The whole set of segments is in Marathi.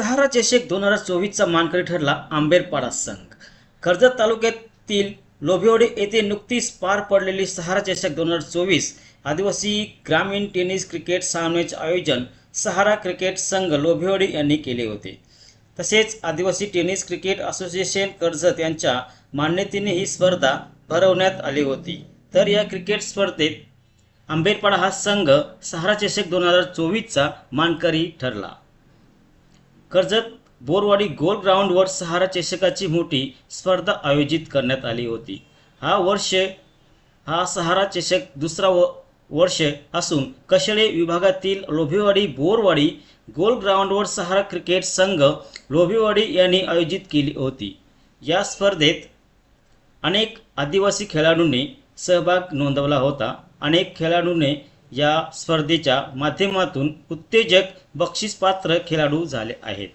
सहारा चषक दोन हजार चोवीसचा मानकरी ठरला आंबेरपाडा संघ. कर्जत तालुक्यातील लोभिवडी येथे नुकतीच पार पडलेली सहारा चषक दोन हजार चोवीस आदिवासी ग्रामीण टेनिस क्रिकेट सामन्याचे आयोजन सहारा क्रिकेट संघ लोभिवडी यांनी केले होते. तसेच आदिवासी टेनिस क्रिकेट असोसिएशन कर्जत यांच्या मान्यतेने ही स्पर्धा भरवण्यात आली होती. तर या क्रिकेट स्पर्धेत आंबेरपाडा हा संघ सहारा चषक दोन हजार चोवीसचा मानकरी ठरला. कर्जत बोरवाडी गोल ग्राउंडवर सहारा चषकाची मोठी स्पर्धा आयोजित करण्यात आली होती. हा वर्ष हा सहारा चषक दुसरा व वर्ष असून कशळे विभागातील लोभिवाडी बोरवाडी गोल ग्राउंडवर सहारा क्रिकेट संघ लोभिवाडी यांनी आयोजित केली होती. या स्पर्धेत अनेक आदिवासी खेळाडूंनी सहभाग नोंदवला होता. अनेक खेळाडूंनी या स्पर्धेच्या माध्यमातून उत्तेजक बक्षीसपात्र खेळाडू झाले आहेत.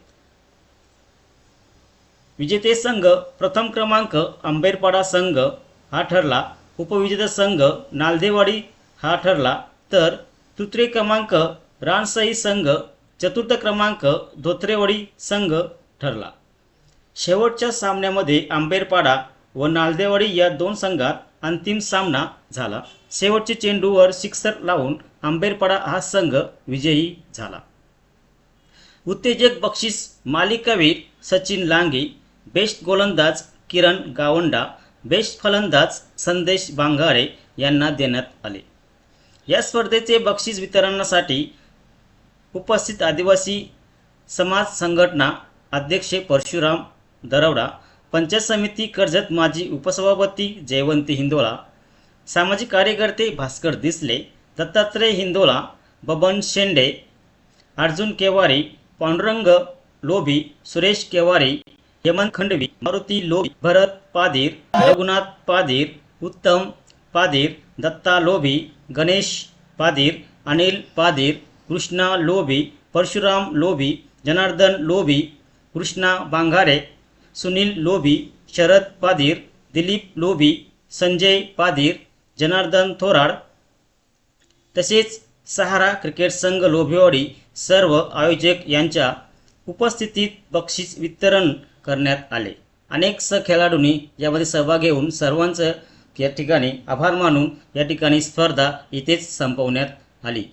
विजेते संघ प्रथम क्रमांक आंबेरपाडा संघ हा ठरला. उपविजेता संघ नालदेवाडी हा ठरला. तर तृतीय क्रमांक रानसाई संघ चतुर्थ क्रमांक धोत्रेवाडी संघ ठरला. शेवटच्या सामन्यामध्ये आंबेरपाडा व नालदेवाडी या दोन संघात अंतिम सामना झाला. शेवटचे चेंडूवर सिक्सर लावून आंबेरपाडा हा संघ विजयी झाला. उत्तेजक बक्षीस मालिकावीर सचिन लांगे बेस्ट गोलंदाज किरण गावंडा बेस्ट फलंदाज संदेश बांगारे यांना देण्यात आले. या स्पर्धेचे बक्षीस वितरणासाठी उपस्थित आदिवासी समाज संघटना अध्यक्ष परशुराम दरवडा पंचायत समिती कर्जत माजी उपसभापती जयवंती हिंदोळा सामाजिक कार्यकर्ते भास्कर दिसले दत्तात्रय हिंदोळा बबन शेंडे अर्जुन केवारी पांडुरंग लोभी सुरेश केवारी हेमंत खंडवी मारुती लोभी भरत पादीर रघुनाथ पादीर उत्तम पादीर दत्ता लोभी गणेश पादीर अनिल पादीर कृष्णा लोभी परशुराम लोभी जनार्दन लोभी कृष्णा बांघारे सुनील लोभी शरद पादीर दिलीप लोभी संजय पादीर जनार्दन थोराड तसेच सहारा क्रिकेट संघ लोभिवाडी सर्व आयोजक यांच्या उपस्थितीत बक्षीस वितरण करण्यात आले. अनेक स खेळाडूंनी यामध्ये सहभाग घेऊन सर्वांचं या ठिकाणी आभार मानून या ठिकाणी स्पर्धा इथेच संपवण्यात आली.